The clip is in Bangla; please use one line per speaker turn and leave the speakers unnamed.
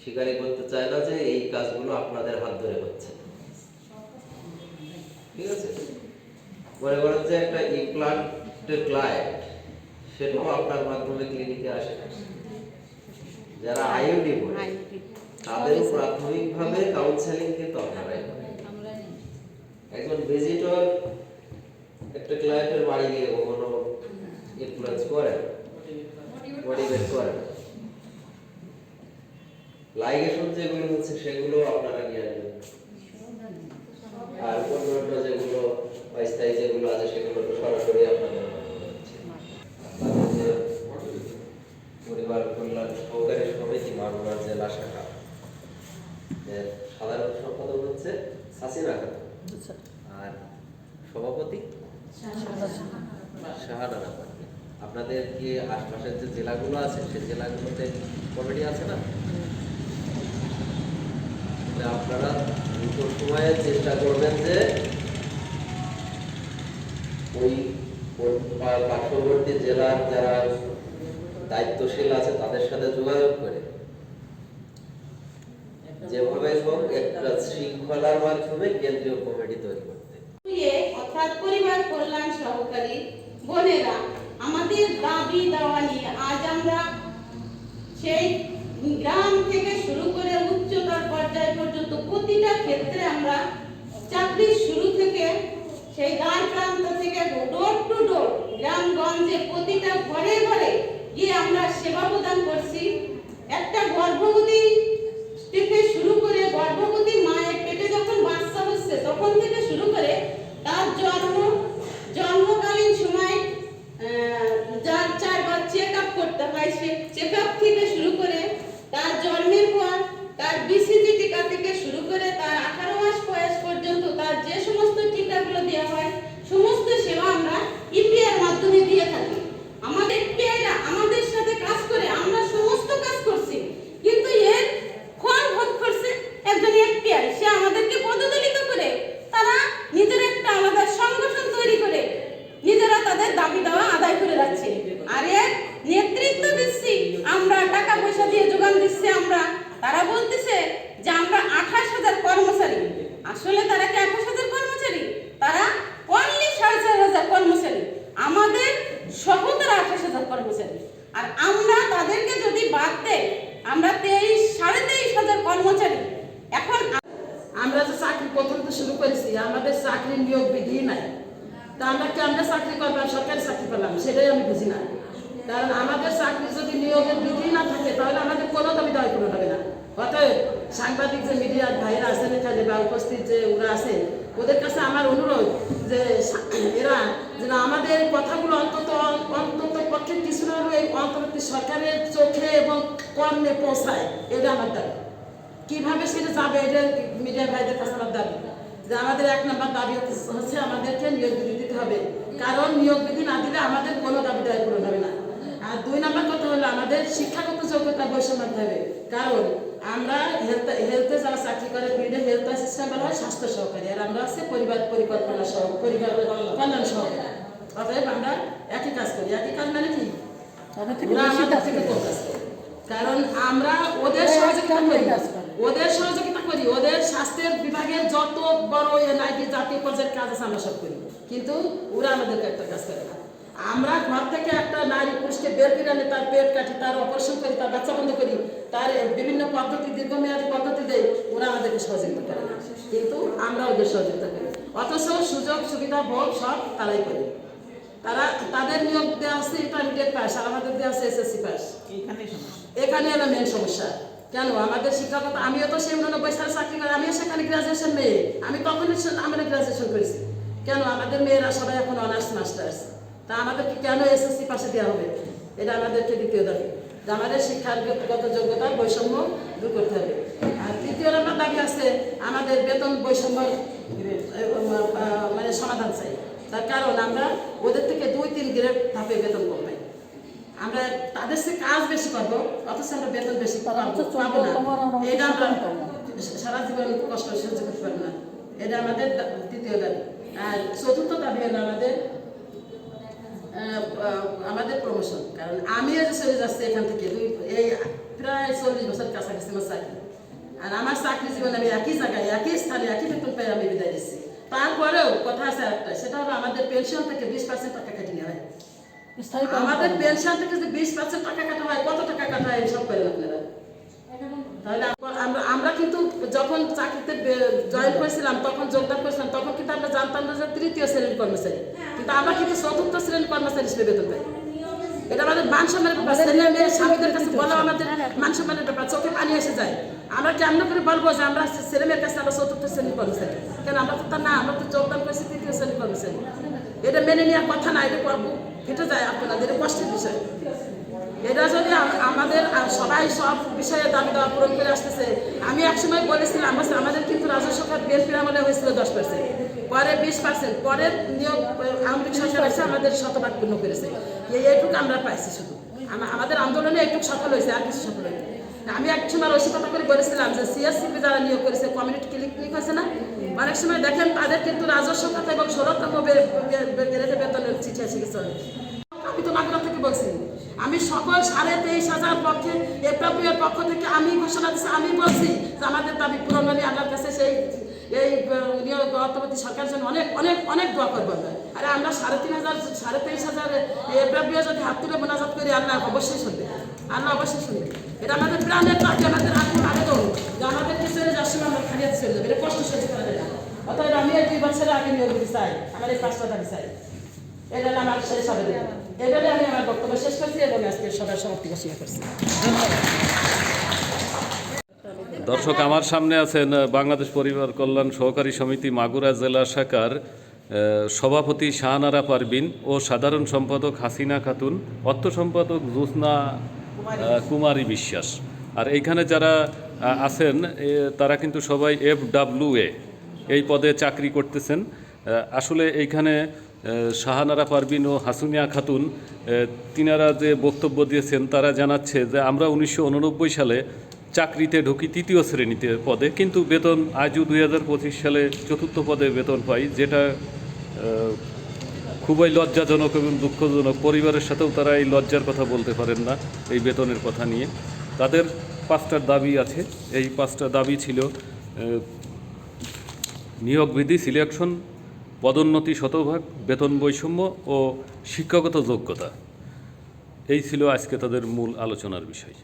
স্বীকারই করতে চায় না যে এই কাজগুলো আপনাদের হাত ধরে হচ্ছে। ঠিক আছে? মনে করেন যে একটা ইমপ্লান্টের ক্লায়েন্ট সেটাও আপনার মাধ্যমে ক্লিনিকে আসে। যারা আইওডি বলে তাদের প্রাথমিকভাবে কাউন্সেলিং কিন্তু আপনারাই করেন একজন ভিজিটর একটা ক্লায়েন্টের বাড়ি গিয়ে কখনো ইনফ্লুয়েন্স করে মোটিভেট করে। লাইগেশন যেগুলো হচ্ছে সেগুলো আপনারা নিয়ে আসবেন। আর অন্যান্য যেগুলো অস্থায়ী যেগুলো আছে সেগুলো তো সরাসরি আপনাদের পরিবার কল্যাণ সহকারী সমিতি জেলা শাখা। এর সাধারণ সম্পাদক হচ্ছে সাসিনা খাতুন আর সভাপতি? শাহানা আপনাদের কি আশপাশের যে জেলাগুলো আছে সেই জেলাগুলোতে কমিটি আছে না? তাহলে আপনারা দ্রুত সময়ে চেষ্টা করবেন যে ওই পার্শ্ববর্তী জেলার যারা দায়িত্বশীল আছে তাদের সাথে যোগাযোগ করে। যেভাবে হোক একটা শৃঙ্খলার মাধ্যমে কেন্দ্রীয় কমিটি তৈরি করতে।
ইয়ে অর্থাৎ পরিবার কল্যাণ সহকারী বোনেরা, আমাদের দাবি দেওয়া নিয়ে আজ আমরা সেই গ্রাম থেকে শুরু করে উচ্চতর পর্যায় পর্যন্ত প্রতিটা ক্ষেত্রে আমরা চাকরির শুরু থেকে, সেই দ্বার প্রান্ত থেকে ডোর টু ডোর গ্রামগঞ্জে প্রতিটা ঘরে ঘরে গিয়ে আমরা সেবা প্রদান করছি। একটা গর্ভবতী থেকে শুরু করে গর্ভবতী মায়ের পেটে যখন বাচ্চা হচ্ছে, তখন থেকে শুরু করে তার জন্ম, জন্মকালীন সময় যার চারবার চেক আপ করতে হয়, সে চেক আপ থেকে শুরু করে তার জন্মের পর তার বিসিজি টিকা থেকে শুরু করে তার আঠারো মাস বয়স পর্যন্ত তার যে সমস্ত টিকাগুলো দেওয়া হয় সমস্ত সেবা আমরা ইপিআর মাধ্যমে দিয়ে থাকি আমাদের ইপিআইরা আমাদের সাথে কাজ করে আমরা সমস্ত কাজ করছি কিন্তু এর ফল ভোগ করছে একজন এফপিআই সে আমাদেরকে পদদলিত করে তারা নিজের একটা আলাদা সংগঠন তৈরি করে নিজেরা তাদের দাবি দেওয়া আদায় করে যাচ্ছে আর এর নেতৃত্ব দিচ্ছি আমরা টাকা পয়সা দিয়ে যোগান দিচ্ছি আমরা তারা বলতেছে যে আমরা আঠাশ হাজার কর্মচারী আসলে তারা কি আঠাশ হাজার কর্মচারী তারা অনলি সাড়ে চার হাজার কর্মচারী আমাদের সহ তারা আঠাশ হাজার কর্মচারী আর আমরা তাদেরকে যদি বাদ দেই, আমরা তেইশ, সাড়ে তেইশ হাজার কর্মচারী। এখন
আমরা যে চাকরি প্রথম তো শুরু করেছি, আমাদের চাকরি নিয়োগ বিধি নাই। তা আমরা কেমনে চাকরি করলাম, সরকারি চাকরি পেলাম সেটাই আমি বুঝি না। কারণ আমাদের চাকরি যদি নিয়োগের বিধি না থাকে, তাহলে আমাদের কোনো দাবি দাবি পূরণ হবে না। অতএব সাংবাদিক যে মিডিয়ার ভাইরা আছেন এখানে, বা উপস্থিত যে ওরা আছে, ওদের কাছে আমার অনুরোধ যে এরা যেন আমাদের কথাগুলো অন্তত অন্তত সরকারের চোখে এবং কর্ণে পৌঁছায়, এটা আমার দাবি। কীভাবে সেটা যাবে, এটা মিডিয়া ভাইদের কাছে আমার দাবি। যে আমাদের এক নম্বর দাবি হচ্ছে- আমাদেরকে নিয়োগ বিধি দিতে হবে। কারণ নিয়োগ বিধি না দিলে আমাদের কোনো দাবি দায় পূরণ হবে না। আর দুই নম্বর কথা হলো আমাদের শিক্ষাগত যোগ্যতা বৈষম্য হবে। কারণ আমরা হেলথ হেলথে যারা চাকরি করে ফিল্ডে হেলথ অ্যাসিস্ট্যান্ট বলা হয় স্বাস্থ্য সহকারী। আর আমরা হচ্ছে পরিবার পরিকল্পনা সহ, পরিবার কল্যাণ সহকারী। অতএব আমরা একই কাজ করি। একই কাজ মানে আমাদের থেকে কম। কাজ কারণ আমরা ওদের সহযোগিতা করি। ওদের সহযোগিতা করি। ওদের স্বাস্থ্যের বিভাগের যত বড় এনআইটি জাতীয় পর্যায়ের কাজ আছে আমরা সব করি। কিন্তু ওরা আমাদেরকে একটা কাজ করে না। আমরা ঘর থেকে একটা নারী পুরুষকে বের করে আনে তার পেট কাটি তার অপারেশন করি তার বাচ্চা বন্ধ করি তার বিভিন্ন পদ্ধতি দীর্ঘমেয়াদী পদ্ধতি দেয় ওরা আমাদেরকে সহযোগিতা করে। না কিন্তু আমরা ওদের সহযোগিতা করি। অথচ সুযোগ সুবিধা ভোগ সব তারাই করে। তারা তাদের নিয়োগ দেওয়া আছে ইন্টারমিডিয়েট পাস আর আমাদের দেওয়া আছে এসএসসি পাস। এখানে হলো মেন সমস্যা। কেন? আমাদের শিক্ষাগত আমিও তো সেই উননব্বই সালে চাকরি করি আমিও সেখানে গ্রাজুয়েশন মেয়ে আমি তখনই আমরা গ্রাজুয়েশন করেছি। কেন? আমাদের মেয়েরা সবাই এখন অনার্স মাস্টার্স তা আমাদেরকে কেন এসএসসি পাশে দেওয়া হবে? এটা আমাদেরকে দ্বিতীয় দাবি। যে আমাদের শিক্ষাগত যোগ্যতা বৈষম্য দূর করতে হবে। আর তৃতীয় নম্বর দাবি আছে আমাদের বেতন বৈষম্য মানে সমাধান চাই। তার কারণ আমরা ওদের থেকে দুই তিন গ্রেড ধাপে বেতন কম পাই আমরা তাদের সে কাজ বেশি করব অথচ আমরা বেতন বেশি পাবো পাবো না। এটা আমরা সারা জীবন কষ্ট সহ্য করতে পারব না। এটা আমাদের দা- তৃতীয় দাবি। আর চতুর্থ দাবি হলো আমাদের আমাদের প্রমোশন কারণ আমিও যে চলে যাচ্ছি এখান থেকে দুই এই প্রায় প্রায় চল্লিশ বছর কাছাকাছি আমার চাকরি। আর আমার চাকরি জীবনে আমি একই জায়গায় একই স্থানে একই বেতন পেয়ে আমি বিদায় দিচ্ছি তারপরেও কথা আছে একটা সেটা হলো আমাদের পেনশন থেকে বিশ পার্সেন্ট টাকা কেটে নেওয়া হয়। আমাদের পেনশন থেকে যদি বিশ পার্সেন্ট টাকা কাটা হয় কত টাকা কাটা হয় সব করেন আপনারা? তাহলে আমরা আমরা কিন্তু যখন চাকরিতে জয়েন করেছিলাম তখন যোগদান করেছিলাম তখন কিন্তু আমরা জানতাম না যে তৃতীয় শ্রেণির কর্মচারী। কিন্তু আমরা কিন্তু চতুর্থ শ্রেণির কর্মচারী হিসেবে বেতন পাই। এটা আমাদের মান সম্মানের ব্যাপার ছেলে মেয়ে স্বামীদের কাছে বলা আমাদের মান সম্মানের ব্যাপার চোখে পানি এসে যায়। আমরা কেমন করে বলব যে আমরা ছেলে মেয়ের কাছে আমরা চতুর্থ শ্রেণির কর্মচারী কেন আমরা তো তা না আমরা তো যোগদান করেছি তৃতীয় শ্রেণির কর্মচারী এটা মেনে নেওয়ার কথা না এটা করব। ফেটে যায় আপনাদের কষ্টের বিষয়। এটা যদি আমাদের সবাই সব বিষয়ে দাবি দেওয়া পূরণ করে আসতেছে। আমি একসময় বলেছিলাম বলছি, আমাদের কিন্তু রাজস্ব খাত বিএনপির আমলে হয়েছিল দশ পার্সেন্ট পরে বিশ পার্সেন্ট পরের নিয়োগ লীগ সরকার এসে আমাদের শতভাগ পূর্ণ করেছে। এই এইটুকু আমরা পাইছি শুধু। আমাদের আন্দোলনে এইটুকু সফল হয়েছে আর কিছু সফল হয়নি। আমি এক সময় রসিকতা করে বলেছিলাম যে সিএসসিপি যারা নিয়োগ করেছে কমিউনিটি ক্লিনিক হয়েছে না? অনেক সময় দেখেন তাদের কিন্তু রাজস্ব খাতা এবং ষোলোতম গ্রেডে বেতনের চিঠি এসে গেছে আমি তো নাগরা থেকে বলছি, আমি সকল সাড়ে তেইশ হাজার পক্ষে এপ্রাপিয়ার পক্ষ থেকে আমি ঘোষণা দিচ্ছি আমি বলছি যে আমাদের দাবি পূরণ হলে আল্লাহর কাছে সেই, এই নিয়োগ অর্থবর্তী সরকারের জন্য অনেক অনেক অনেক দোয়া করব আরে আমরা সাড়ে তিন হাজার, সাড়ে তেইশ হাজার এপ্রাপিয়া যদি হাত তুলে মোনাজাত করি, আল্লাহ অবশ্যই শুনবে। আল্লাহ অবশ্যই শুনবে এটা আমাদের প্রাণের দাবি আমাদের আত্ম আবেদন, যে আমাদের কিছু যার সময় আমরা খালিয়াতে চলে যাবে এটা কষ্ট সহ্য করা যায় না। অতএব আমি এই দুই বছরের আগে নিয়োগ দিতে চাই, আমার এই পাঁচটা দাবি চাই। এটা আমার শেষ আবেদন এবারে আমি আমার বক্তব্য শেষ করছি এবং আজকে সবার সমাপ্তি ঘোষণা করছি।
দর্শক, আমার সামনে আছেন বাংলাদেশ পরিবার কল্যাণ সহকারী সমিতি মাগুরা জেলা শাখার সভাপতি শাহানারা পারবিন ও সাধারণ সম্পাদক হাসিনা খাতুন, অর্থ সম্পাদক জোসনা কুমারী বিশ্বাস। আর এইখানে যারা আছেন তারা কিন্তু সবাই এফ ডাব্লিউ এ। এই পদে চাকরি করতেছেন। আসলে এইখানে শাহানারা পারবিন ও হাসুনিয়া খাতুন তিনারা যে বক্তব্য দিয়েছেন, তারা জানাচ্ছে যে আমরা উনিশশো উননব্বই সালে চাকরিতে ঢুকি তৃতীয় শ্রেণীতে পদে, কিন্তু বেতন আজও দুই হাজার পঁচিশ সালে চতুর্থ পদে বেতন পাই, যেটা খুবই লজ্জাজনক এবং দুঃখজনক। পরিবারের সাথেও তারা এই লজ্জার কথা বলতে পারেন না, এই বেতনের কথা নিয়ে। তাদের পাঁচটা দাবি আছে। এই পাঁচটা দাবি ছিল নিয়োগ বিধি সিলেকশন পদোন্নতি শতভাগ, বেতন বৈষম্য ও শিক্ষাগত যোগ্যতা। এই ছিল আজকে তাদের মূল আলোচনার বিষয়।